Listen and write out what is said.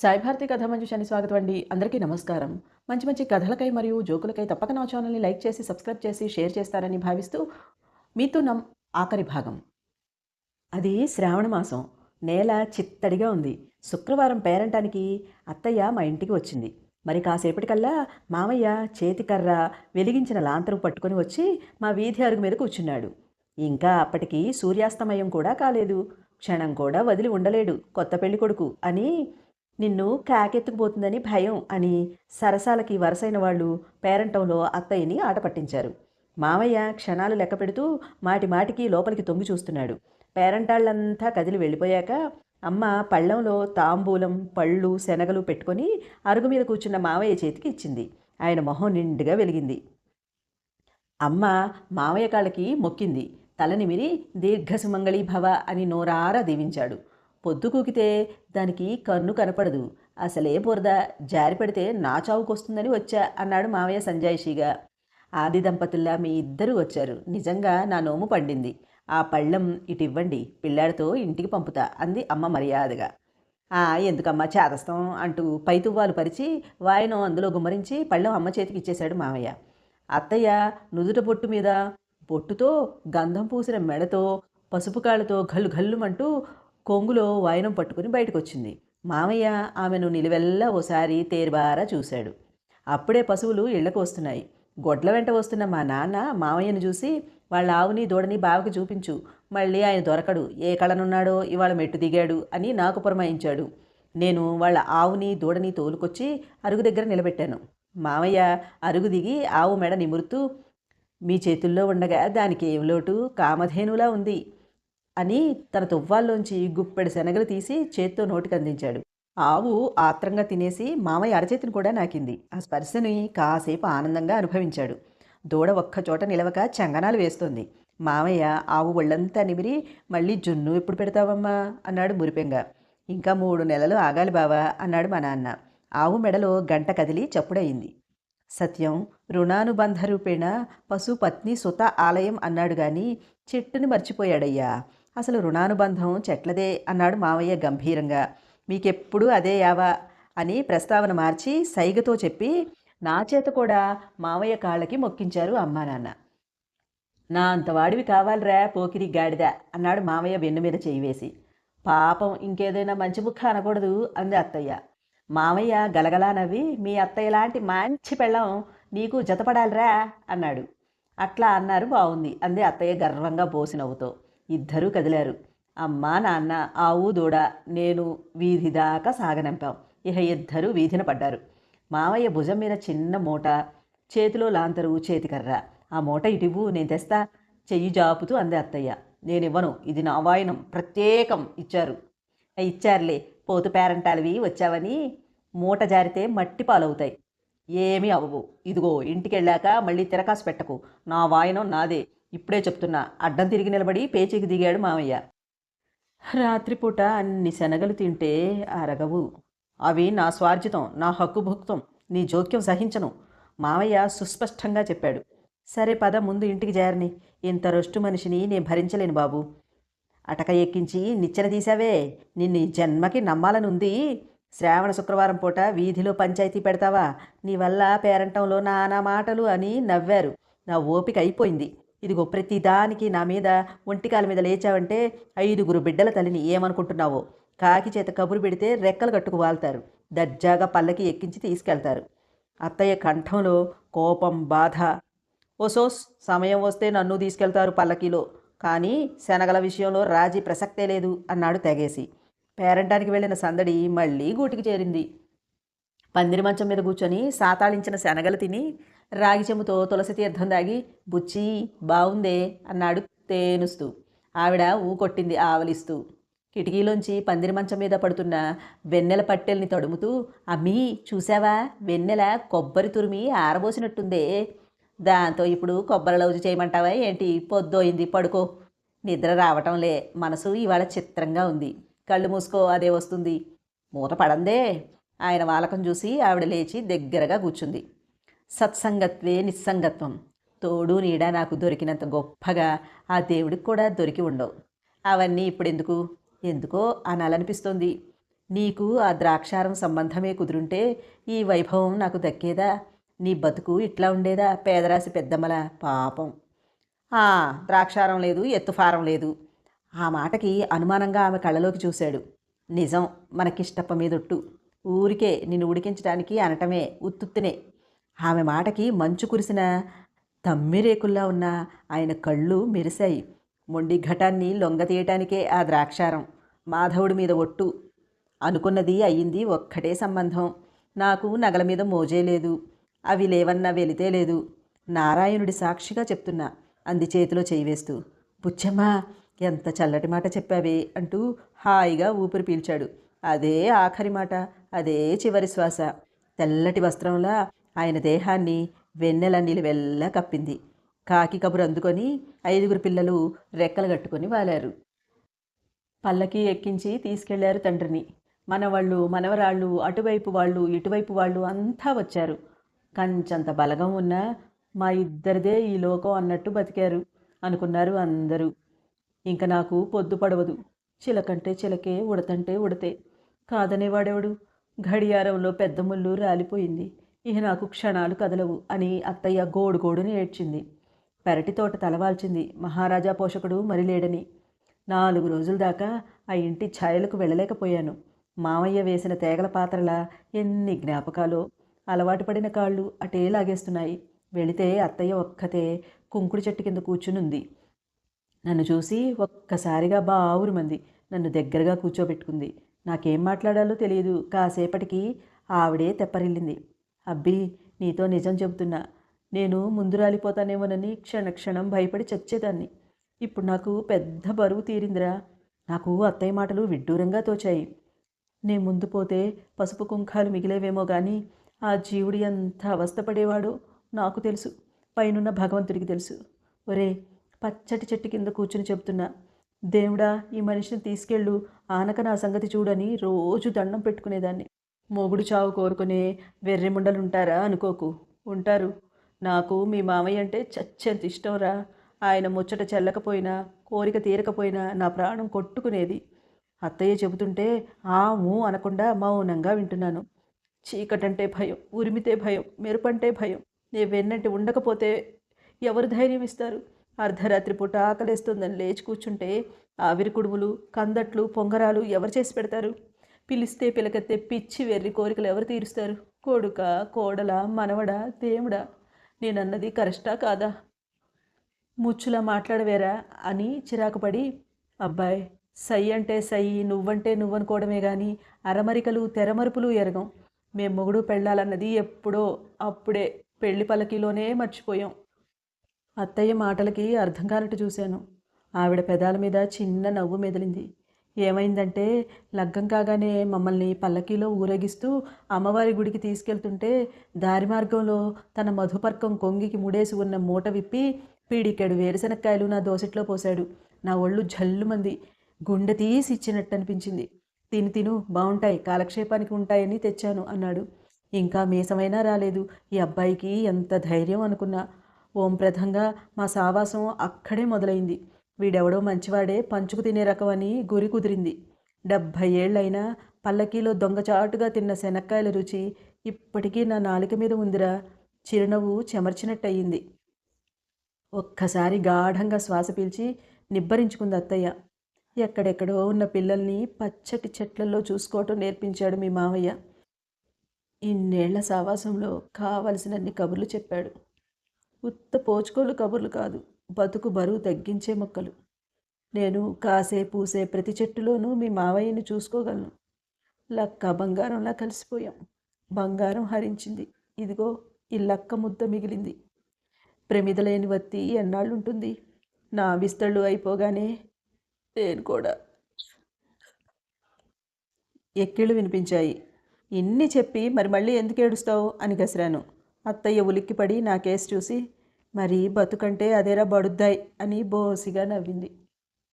సాయి భారతి కథ మంజుషాని స్వాగతం అండి. అందరికీ నమస్కారం. మంచి మంచి కథలకై మరియు జోకులకై తప్పక నా ఛానల్ని లైక్ చేసి సబ్స్క్రైబ్ చేసి షేర్ చేస్తారని భావిస్తూ మీతో నమ్ ఆఖరి భాగం. అది శ్రావణ మాసం. నేల చిత్తడిగా ఉంది. శుక్రవారం పేరంటానికి అత్తయ్య మా ఇంటికి వచ్చింది. మరి కాసేపటికల్లా మామయ్య చేతికర్ర వెలిగించిన లాంతరు పట్టుకొని వచ్చి మా వీధి అరుగు మీద కూర్చున్నాడు. ఇంకా అప్పటికి సూర్యాస్తమయం కూడా కాలేదు. క్షణం కూడా వదిలి ఉండలేడు. కొత్త పెళ్ళి కొడుకు అని నిన్ను కాకెత్తుకుపోతుందని భయం అని సరసాలకి వరసైన వాళ్ళు పేరంటంలో అత్తయ్యని ఆట పట్టించారు మామయ్య క్షణాలు లెక్క పెడుతూ మాటి మాటికి లోపలికి తొంగి చూస్తున్నాడు. పేరంటాళ్ళంతా కదిలి వెళ్ళిపోయాక అమ్మ పళ్ళంలో తాంబూలం పళ్ళు శనగలు పెట్టుకొని అరుగు మీద కూర్చున్న మావయ్య చేతికి ఇచ్చింది. ఆయన మొహం నిండుగా వెలిగింది. అమ్మ మావయ్య కాళ్ళకి మొక్కింది. తలనిమిరి దీర్ఘసుమంగళీ భవ అని నోరారా దీవించాడు. పొద్దుకూకితే దానికి కన్ను కనపడదు. అసలే బురద జారి పెడితే నా చావుకొస్తుందని వచ్చా అన్నాడు మావయ్య సంజాయిషిగా. ఆది దంపతుల్లా మీ ఇద్దరూ వచ్చారు. నిజంగా నా నోము పండింది. ఆ పళ్ళం ఇటివ్వండి పిల్లాడితో ఇంటికి పంపుతా అంది అమ్మ మర్యాదగా. ఆ ఎందుకమ్మా చేదస్తాం అంటూ పైతువ్వాలు పరిచి వాయను అందులో గుమ్మరించి పళ్ళం అమ్మ చేతికి ఇచ్చేశాడు మావయ్య. అత్తయ్య నుదుట బొట్టు మీద బొట్టుతో గంధం పూసిన మెడతో పసుపు కాళ్ళతో గల్లు గల్లుమంటూ కొంగులో వాయనం పట్టుకుని బయటకు వచ్చింది మామయ్య ఆమెను నిలువెల్లా ఓసారి తేరుబారా చూశాడు. అప్పుడే పశువులు ఇళ్ళకు వస్తున్నాయి. గొడ్ల వెంట వస్తున్న మా నాన్న మామయ్యను చూసి వాళ్ళ ఆవుని దూడని బావకి చూపించు. మళ్ళీ ఆయన దొరకడు. ఏ కళనున్నాడో ఇవాళ మెట్టు దిగాడు అని నాకు పురమాయించాడు. నేను వాళ్ళ ఆవుని దూడని తోలుకొచ్చి అరుగు దగ్గర నిలబెట్టాను. మామయ్య అరుగు దిగి ఆవు మెడ నిమురుతూ మీ చేతుల్లో ఉండగా దానికి ఏం లోటు? కామధేనులా ఉంది. అని తన తువ్వాల్లోంచి గుప్పెడు శనగలు తీసి చేత్తో నోటికి అందించాడు. ఆవు ఆత్రంగా తినేసి మామయ్య అరచేతిని కూడా నాకింది. ఆ స్పర్శని కాసేపు ఆనందంగా అనుభవించాడు. దూడ ఒక్కచోట నిలవక చంగనాలు వేస్తోంది. మామయ్య ఆవు ఒళ్ళంతా నిమిరి మళ్ళీ జున్ను ఎప్పుడు పెడతావమ్మా? అన్నాడు మురిపెంగా. ఇంకా మూడు నెలలు ఆగాలి బావా అన్నాడు మా నాన్న. ఆవు మెడలో గంట కదిలి చప్పుడయింది. సత్యం రుణానుబంధ రూపేణ పశుపత్ని సుత ఆలయం అన్నాడు గాని చెట్టుని మర్చిపోయాడయ్యా. అసలు రుణానుబంధం చెట్లదే అన్నాడు మావయ్య గంభీరంగా. మీకెప్పుడు అదే యావా అని ప్రస్తావన మార్చి సైగతో చెప్పి నా చేత కూడా మావయ్య కాళ్ళకి మొక్కించారు అమ్మా నాన్న. నా అంతవాడివి కావాలిరా పోకిరి గాడిద అన్నాడు మావయ్య వెన్ను మీద చేయి వేసి. పాపం ఇంకేదైనా మంచి ముక్క అనకూడదు అంది అత్తయ్య. మామయ్య గలగలా నవ్వి మీ అత్తయ్య లాంటి మంచి పెళ్ళం నీకు జతపడాలిరా అన్నాడు. అట్లా అన్నారు బాగుంది అంది అత్తయ్య గర్వంగా పోసి నవ్వుతో. ఇద్దరూ కదిలారు. అమ్మ నాన్న ఆవు దూడ నేను వీధి దాకా సాగనంపాం. ఇహ ఇద్దరూ వీధిన పడ్డారు. మామయ్య భుజం మీద చిన్న మూట చేతిలో లాంతరు చేతికర్ర. ఆ మూట ఇటువు నేను తెస్తా చెయ్యి జాపుతూ అంది అత్తయ్య. నేనివ్వను ఇది నా వాయనం ప్రత్యేకం ఇచ్చారు. ఇచ్చారులే పోతు పేరంటాలవి వచ్చావని మూట జారితే మట్టి పాలవుతాయి. ఏమీ అవ్వవు. ఇదిగో ఇంటికి వెళ్ళాక మళ్ళీ తిరకాసు పెట్టకు. నా వాయనం నాదే. ఇప్పుడే చెప్తున్నా. అడ్డం తిరిగి నిలబడి పేచీకి దిగాడు మామయ్య. రాత్రిపూట అన్ని శనగలు తింటే అరగవు. అవి నా స్వార్జితం నా హక్కు భుక్తం నీ జోక్యం సహించను. మామయ్య సుస్పష్టంగా చెప్పాడు. సరే పద ముందు ఇంటికి చేరని ఇంత రొష్టు మనిషిని నేను భరించలేను బాబు. అటక ఎక్కించి నిచ్చెన తీసావే నిన్ను ఈ జన్మకి నమ్మాలనుంది. శ్రావణ శుక్రవారం పూట వీధిలో పంచాయతీ పెడతావా? నీ వల్ల పేరంటంలో నానా మాటలు అని నవ్వారు. నా ఓపిక అయిపోయింది. ఇదిగో ప్రతిదానికి నా మీద ఒంటికాల మీద లేచావంటే ఐదుగురు బిడ్డల తల్లిని ఏమనుకుంటున్నావో? కాకి చేత కబురు పెడితే రెక్కలు కట్టుకు వాళ్తారు. దర్జాగా పల్లకి ఎక్కించి తీసుకెళ్తారు. అత్తయ్య కంఠంలో కోపం బాధ. ఓసోస్ సమయం వస్తే నన్ను తీసుకెళ్తారు పల్లకిలో. కానీ శనగల విషయంలో రాజీ ప్రసక్తే లేదు అన్నాడు తెగేసి. పేరంటానికి వెళ్ళిన సందడి మళ్ళీ గూటికి చేరింది. పందిరి మంచం మీద కూర్చొని సాతాళించిన శనగలు తిని రాగి చెముతో తులసి తీర్థం దాగి బుచ్చి బావుందే అన్నాడు తేనుస్తూ. ఆవిడ ఊ కొట్టింది ఆవలిస్తూ. కిటికీలోంచి పందిరి మంచం మీద పడుతున్న వెన్నెల పట్టెల్ని తడుముతూ అమ్మీ చూసావా వెన్నెల కొబ్బరి తురిమి ఆరబోసినట్టుందే దాంతో ఇప్పుడు కొబ్బరి లౌజు చేయమంటావా? ఏంటి? పొద్దోయింది పడుకో. నిద్ర రావటంలే మనసు ఇవాళ చిత్రంగా ఉంది. కళ్ళు మూసుకో అదే వస్తుంది. మూత పడందే. ఆయన వాలకం చూసి ఆవిడ లేచి దగ్గరగా కూర్చుంది. సత్సంగత్వే నిస్సంగత్వం. తోడు నీడ నాకు దొరికినంత గొప్పగా ఆ దేవుడికి కూడా దొరికి ఉండవు. అవన్నీ ఇప్పుడు ఎందుకు ఎందుకో అనాలనిపిస్తోంది. నీకు ఆ ద్రాక్షారం సంబంధమే కుదురుంటే ఈ వైభవం నాకు దక్కేదా? నీ బతుకు ఇట్లా ఉండేదా? పేదరాశి పెద్దమ్మల పాపం. ఆ ద్రాక్షారం లేదు ఎత్తుఫారం లేదు. ఆ మాటకి అనుమానంగా ఆమె కళ్ళలోకి చూశాడు. నిజం మనకిష్టప్ప మీదొట్టు. ఊరికే నిన్ను ఉడికించడానికి అనటమే ఉత్తుత్తినే. ఆమె మాటకి మంచు కురిసిన తమ్మిరేకుల్లా ఉన్న ఆయన కళ్ళు మెరిశాయి. మొండి ఘటాన్ని లొంగతీయటానికే ఆ ద్రాక్షారం. మాధవుడి మీద ఒట్టు. అనుకున్నది అయ్యింది ఒక్కటే సంబంధం. నాకు నగల మీద మోజే లేదు. అవి లేవన్నా వెళితే లేదు. నారాయణుడి సాక్షిగా చెప్తున్నా అంది చేతిలో చేయి వేస్తూ. బుచ్చమ్మా ఎంత చల్లటి మాట చెప్పావే అంటూ హాయిగా ఊపిరి పీల్చాడు. అదే ఆఖరి మాట అదే చివరి శ్వాస. తెల్లటి వస్త్రంలా ఆయన దేహాన్ని వెన్నెల నిలువెల్లా కప్పింది. కాకి కబురు అందుకొని ఐదుగురు పిల్లలు రెక్కలు కట్టుకొని వాలారు. పల్లకి ఎక్కించి తీసుకెళ్ళారు తండ్రిని. మనవాళ్ళు మనవరాళ్ళు అటువైపు వాళ్ళు ఇటువైపు వాళ్ళు అంతా వచ్చారు. కంచంత బలగం ఉన్నా మా ఇద్దరిదే ఈ లోకం అన్నట్టు బతికారు అనుకున్నారు అందరూ. ఇంక నాకు పొద్దు పడవదు. చిలకంటే చిలకే ఉడతంటే ఉడతే. కాదనేవాడెవడు? గడియారంలో పెద్ద ముళ్ళు రాలిపోయింది. ఇక నాకు క్షణాలు కదలవు అని అత్తయ్య గోడు గోడుని ఏడ్చింది. పెరటి తోట తలవాల్చింది. మహారాజా పోషకుడు మరి లేడని. నాలుగు రోజుల దాకా ఆ ఇంటి ఛాయలకు వెళ్ళలేకపోయాను. మామయ్య వేసిన తేగల పాత్రల ఎన్ని జ్ఞాపకాలో అలవాటు పడిన కాళ్ళు అటే లాగేస్తున్నాయి. వెళితే అత్తయ్య ఒక్కతే కుంకుడు చెట్టు కింద కూర్చునుంది. నన్ను చూసి ఒక్కసారిగా బావురుమంది. నన్ను దగ్గరగా కూర్చోబెట్టుకుంది. నాకేం మాట్లాడాలో తెలియదు. కాసేపటికి ఆవిడే తెప్పరిల్లింది. అబ్బి నీతో నిజం చెబుతున్నా. నేను ముందు రాలిపోతానేమోనని క్షణక్షణం భయపడి చచ్చేదాన్ని. ఇప్పుడు నాకు పెద్ద బరువు తీరిందిరా. నాకు అత్తయ్య మాటలు విడ్డూరంగా తోచాయి. నే ముందు పోతే పసుపు కుంకాలు మిగిలేవేమో కానీ ఆ జీవుడు ఎంత అవస్థపడేవాడో నాకు తెలుసు. పైనున్న భగవంతుడికి తెలుసు. ఒరే పచ్చటి చెట్టు కింద కూర్చుని చెప్తున్నా దేవుడా ఈ మనిషిని తీసుకెళ్ళు. ఆనక నా సంగతి చూడని రోజు దండం పెట్టుకునేదాన్ని. మొగుడు చావు కోరుకునే వెర్రిముండలుంటారా అనుకోకు. ఉంటారు. నాకు మీ మామయ్య అంటే చచ్చేంత ఇష్టంరా ఆయన ముచ్చట చెల్లకపోయినా కోరిక తీరకపోయినా నా ప్రాణం కొట్టుకునేది. అత్తయ్య చెబుతుంటే ఆము అనకుండా మౌనంగా వింటున్నాను. చీకటంటే భయం ఉరిమితే భయం మెరుపంటే భయం. నే వెన్నంటి ఉండకపోతే ఎవరు ధైర్యం ఇస్తారు? అర్ధరాత్రి పూట ఆకలేస్తుందని లేచి కూర్చుంటే ఆవిరి కుడుములు కందట్లు పొంగరాలు ఎవరు చేసి పెడతారు? పిలిస్తే పిలకెత్తే పిచ్చి వెర్రి కోరికలు ఎవరు తీరుస్తారు? కొడుక కోడల మనవడ దేవుడా? నేనన్నది కరెస్టా కాదా? ముచ్చులా మాట్లాడవేరా అని చిరాకుపడి అబ్బాయి సై అంటే సై నువ్వంటే నువ్వనుకోవడమే కానీ అరమరికలు తెరమరుపులు ఎరగం. మేము మొగుడు పెళ్ళాలన్నది ఎప్పుడో అప్పుడే పెళ్ళి పలకిలోనే మర్చిపోయాం. అత్తయ్య మాటలకి అర్థం కానట్టు చూశాను. ఆవిడ పెదాల మీద చిన్న నవ్వు మెదిలింది. ఏమైందంటే లగ్గం కాగానే మమ్మల్ని పల్లకీలో ఊరేగిస్తూ అమ్మవారి గుడికి తీసుకెళ్తుంటే దారి మార్గంలో తన మధుపర్కం కొంగికి ముడేసి ఉన్న మూట విప్పి పీడికెడు వేరుశనక్కాయలు నా దోసెట్లో పోశాడు. నా ఒళ్ళు జల్లుమంది గుండె తీసి ఇచ్చినట్టు అనిపించింది తిని తిను బాగుంటాయి కాలక్షేపానికి ఉంటాయని తెచ్చాను అన్నాడు. ఇంకా మీసమైనా రాలేదు. ఈ అబ్బాయికి ఎంత ధైర్యం అనుకున్నా. ఓం ప్రధంగా మా సావాసం అక్కడే మొదలైంది. వీడెవడో మంచివాడే పంచుకు తినే రకం అని గురి కుదిరింది. డెబ్భై ఏళ్ళైనా పల్లకీలో దొంగచాటుగా తిన్న శనక్కాయల రుచి ఇప్పటికీ నా నాలుక మీద ఉందిరా. చిరునవ్వు చెమర్చినట్టయింది. ఒక్కసారి గాఢంగా శ్వాస పీల్చి నిబ్బరించుకుంది అత్తయ్య. ఎక్కడెక్కడో ఉన్న పిల్లల్ని పచ్చటి చెట్లలో చూసుకోవటం నేర్పించాడు మీ మావయ్య. ఇన్నేళ్ళ సావాసంలో కావలసినన్ని కబుర్లు చెప్పాడు. ఉత్త పోచుకోలు కబుర్లు కాదు బతుకు బరువు తగ్గించే మొక్కలు. నేను కాసే పూసే ప్రతి చెట్టులోనూ మీ మావయ్యని చూసుకోగలను. లక్క బంగారంలా కలిసిపోయాం. బంగారం హరించింది. ఇదిగో ఈ లక్క ముద్ద మిగిలింది. ప్రమిదలేని వత్తి ఎన్నాళ్ళుంటుంది. నా విస్తళ్ళు అయిపోగానే నేను కూడా. ఎక్కిళ్ళు వినిపించాయి. ఇన్ని చెప్పి మరి మళ్ళీ ఎందుకు ఏడుస్తావు? అని గసిరాను. అత్తయ్య ఉలిక్కిపడి నా కేసు చూసి మరి బతుకంటే అదేరా బడుద్దాయి అని బోసిగా నవ్వింది.